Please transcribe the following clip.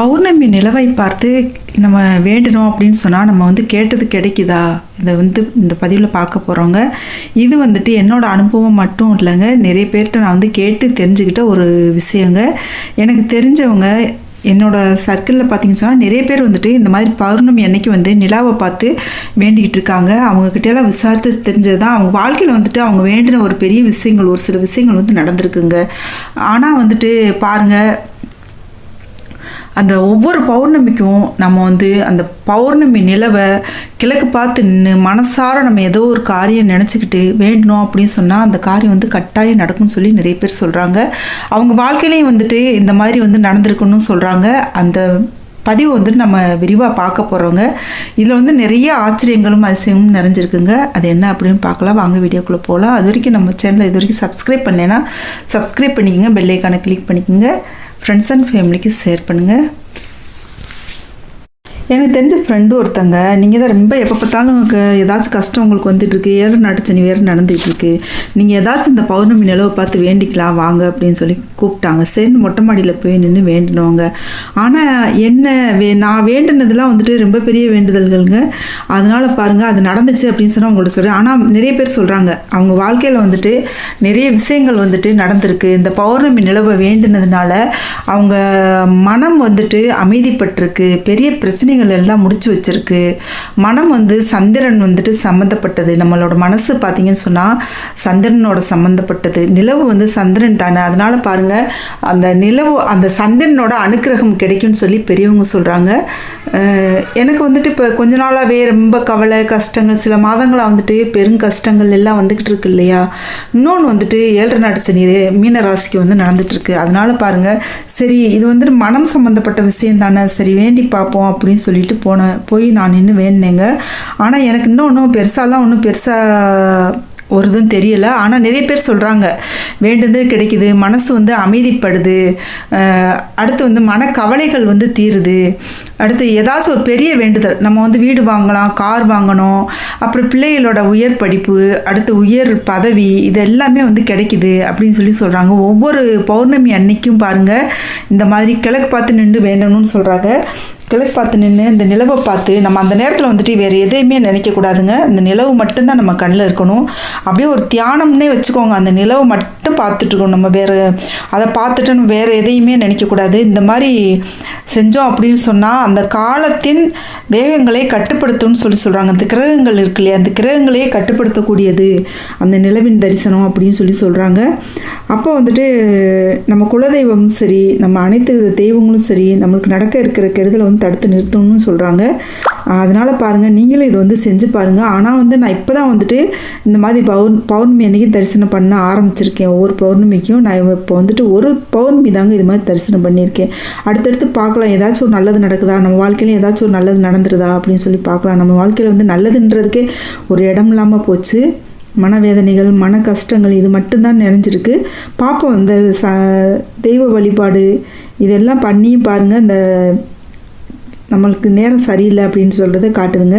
பௌர்ணமி நிலவை பார்த்து நம்ம வேண்டணும் அப்படின்னு சொன்னால் நம்ம வந்து கேட்டது கிடைக்குதா? இதை வந்து இந்த பதிவில் பார்க்க போகிறோங்க இது வந்துட்டு என்னோடய அனுபவம் மட்டும் இல்லைங்க. நிறைய பேர்கிட்ட நான் வந்து கேட்டு தெரிஞ்சுக்கிட்ட ஒரு விஷயங்க. எனக்கு தெரிஞ்சவங்க என்னோட சர்க்கிளில் பார்த்தீங்கன்னு சொன்னால் நிறைய பேர் வந்துட்டு இந்த மாதிரி பௌர்ணமி அன்னைக்கு வந்து நிலாவை பார்த்து வேண்டிக்கிட்டு இருக்காங்க. அவங்கக்கிட்டலாம் விசாரித்து தெரிஞ்சது தான் அவங்க வாழ்க்கையில் வந்துட்டு அவங்க வேண்டின ஒரு பெரிய விஷயங்கள் ஒரு சில விஷயங்கள் வந்து நடந்திருக்குங்க. ஆனால் வந்துட்டு பாருங்கள் அந்த ஒவ்வொரு பௌர்ணமிக்கும் நம்ம வந்து அந்த பௌர்ணமி நிலவை கிழக்கு பார்த்து நின்று மனசார நம்ம ஏதோ ஒரு காரியம் நினச்சிக்கிட்டு வேண்டணும் அப்படின்னு சொன்னால் அந்த காரியம் வந்து கட்டாயம் நடக்கும்னு சொல்லி நிறைய பேர் சொல்கிறாங்க அவங்க வாழ்க்கையிலையும் வந்துட்டு இந்த மாதிரி வந்து நடந்திருக்குன்னு சொல்கிறாங்க அந்த பதிவு வந்துட்டு நம்ம விரிவாக பார்க்க போகிறோங்க இதில் வந்து நிறைய ஆச்சரியங்களும் அதிசயமும் நிறைஞ்சிருக்குங்க. அது என்ன அப்படின்னு பார்க்கலாம். வாங்க வீடியோக்குள்ளே போகலாம் அது வரைக்கும் நம்ம சேனலை இது வரைக்கும் சப்ஸ்கிரைப் பண்ணேன்னா சப்ஸ்கிரைப் பண்ணிக்கோங்க. பெல்லைக்கான கிளிக் பண்ணிக்கோங்க. ஃப்ரெண்ட்ஸ் அண்ட் ஃபேமிலிக்கு ஷேர் பண்ணுங்கள் எனக்கு தெரிஞ்ச ஃப்ரெண்டு ஒருத்தங்க நீங்கள் தான் ரொம்ப எப்போ பார்த்தாலும் உங்களுக்கு ஏதாச்சும் கஷ்டம் உங்களுக்கு வந்துட்டுருக்கு ஏறு நடிச்சனி வேறு நடந்துகிட்ருக்கு நீங்கள் ஏதாச்சும் இந்த பௌர்ணமி நிலவை பார்த்து வேண்டிக்கலாம் வாங்க அப்படின்னு சொல்லி கூப்பிட்டாங்க. சரி மொட்டை மாடியில் போய் நின்று வேண்டினவங்க. ஆனால் என்ன வே நான் வேண்டினதுலாம் வந்துட்டு ரொம்ப பெரிய வேண்டுதல்கள்ங்க. அதனால் பாருங்கள் அது நடந்துச்சு அப்படின்னு சொன்னால் உங்கள்ட்ட சொல்கிறேன் ஆனால் நிறைய பேர் சொல்கிறாங்க அவங்க வாழ்க்கையில் வந்துட்டு நிறைய விஷயங்கள் வந்துட்டு நடந்திருக்கு. இந்த பௌர்ணமி நிலவை வேண்டினதுனால அவங்க மனம் வந்துட்டு அமைதிப்பட்டிருக்கு. பெரிய பிரச்சனைகள் எல்லாம் முடிச்சு வச்சுருக்கு. மனம் வந்து சந்திரன் வந்துட்டு சம்மந்தப்பட்டது நம்மளோட மனசு பார்த்தீங்கன்னு சொன்னால் சந்திரனோட சம்மந்தப்பட்டது நிலவு வந்து சந்திரன் தானே. அதனால் பாருங்க அந்த நிலவு அந்த சந்திரனோட அனுக்கிரகம் கிடைக்கும்னு சொல்லி பெரியவங்க சொல்கிறாங்க எனக்கு வந்துட்டு இப்போ கொஞ்ச நாளாகவே ரொம்ப கவலை கஷ்டங்கள் சில மாதங்களாக வந்துட்டு பெரும் கஷ்டங்கள் எல்லாம் வந்துக்கிட்டு இருக்கு இல்லையா? இன்னொன்று வந்துட்டு ஏழரை நாட்டு சனி மீன ராசிக்கு வந்து நடந்துட்டுருக்கு அதனால் பாருங்கள் சரி இது வந்துட்டு மனம் சம்மந்தப்பட்ட விஷயம் தானே. சரி வேண்டி பார்ப்போம் அப்படின்னு சொல்லிட்டு போனேன் போய் நான் நின்று வேணுனேங்க ஆனால் எனக்கு இன்னும் ஒன்றும் பெருசாலாம் ஒன்றும் பெருசாக ஒரு இதுவும் தெரியல. ஆனால் நிறைய பேர் சொல்கிறாங்க வேண்டுதே கிடைக்குது மனசு வந்து அமைதிப்படுது அடுத்து வந்து மனக்கவலைகள் வந்து தீருது. அடுத்து ஏதாச்சும் ஒரு பெரிய வேண்டுதல் நம்ம வந்து வீடு வாங்கலாம் கார் வாங்கணும் அப்புறம் பிள்ளைகளோட உயர் படிப்பு அடுத்து உயர் பதவி இது எல்லாமே வந்து கிடைக்குது அப்படின்னு சொல்லி சொல்கிறாங்க ஒவ்வொரு பௌர்ணமி அன்னைக்கும் பாருங்கள் இந்த மாதிரி கிழக்கு பார்த்து நின்று வேண்டணும்னு சொல்கிறாங்க கிழக்கு பார்த்து நின்று இந்த நிலவை பார்த்து நம்ம அந்த நேரத்தில் வந்துட்டு வேறு எதையுமே நினைக்கக்கூடாதுங்க இந்த நிலவு மட்டும்தான் நம்ம கண்ணில் இருக்கணும். அப்படியே ஒரு தியானம்னே வச்சுக்கோங்க. அந்த நிலவை மட்டும் பார்த்துட்டு நம்ம வேறு அதை பார்த்துட்டு நம்ம வேறு எதையுமே நினைக்கக்கூடாது இந்த மாதிரி செஞ்சோம் அப்படின்னு சொன்னால் அந்த காலத்தின் வேகங்களை கட்டுப்படுத்தும்னு சொல்லி சொல்கிறாங்க அந்த கிரகங்கள் இருக்கு இல்லையா? அந்த கிரகங்களையே கட்டுப்படுத்தக்கூடியது. அந்த நிலவின் தரிசனம் அப்படின்னு சொல்லி சொல்கிறாங்க அப்போ வந்துட்டு நம்ம குலதெய்வமும் சரி நம்ம அனைத்து தெய்வங்களும் சரி நம்மளுக்கு நடக்க இருக்கிற கெடுதலை வந்து தடுத்து நிறுத்தணும்னு சொல்கிறாங்க அதனால் பாருங்கள் நீங்களும் இது வந்து செஞ்சு பாருங்கள் ஆனால் வந்து நான் இப்போ தான் வந்துட்டு இந்த மாதிரி பௌர் பௌர்ணமி அன்றைக்கி தரிசனம் பண்ண ஆரம்பிச்சிருக்கேன். ஒவ்வொரு பௌர்ணமிக்கும் நான் இப்போ வந்துட்டு ஒரு பௌர்ணமி தாங்க இது மாதிரி தரிசனம் பண்ணியிருக்கேன். அடுத்தடுத்து பார்க்கலாம் ஏதாச்சும் ஒரு நல்லது நடக்குதா? நம்ம வாழ்க்கையில ஏதாச்சும் ஒரு நல்லது நடந்துருதா? அப்படின்னு சொல்லி பார்க்கலாம். நம்ம வாழ்க்கையில் வந்து நல்லதுன்றதுக்கே ஒரு இடம் இல்லாமல் போச்சு. மனவேதனைகள் மன கஷ்டங்கள் இது மட்டும்தான் நிறைஞ்சிருக்கு. பார்ப்போம் இந்த ச தெய்வ வழிபாடு இதெல்லாம் பண்ணியும் பாருங்கள் இந்த நம்மளுக்கு நேரம் சரியில்லை அப்படின்னு சொல்கிறத காட்டுதுங்க.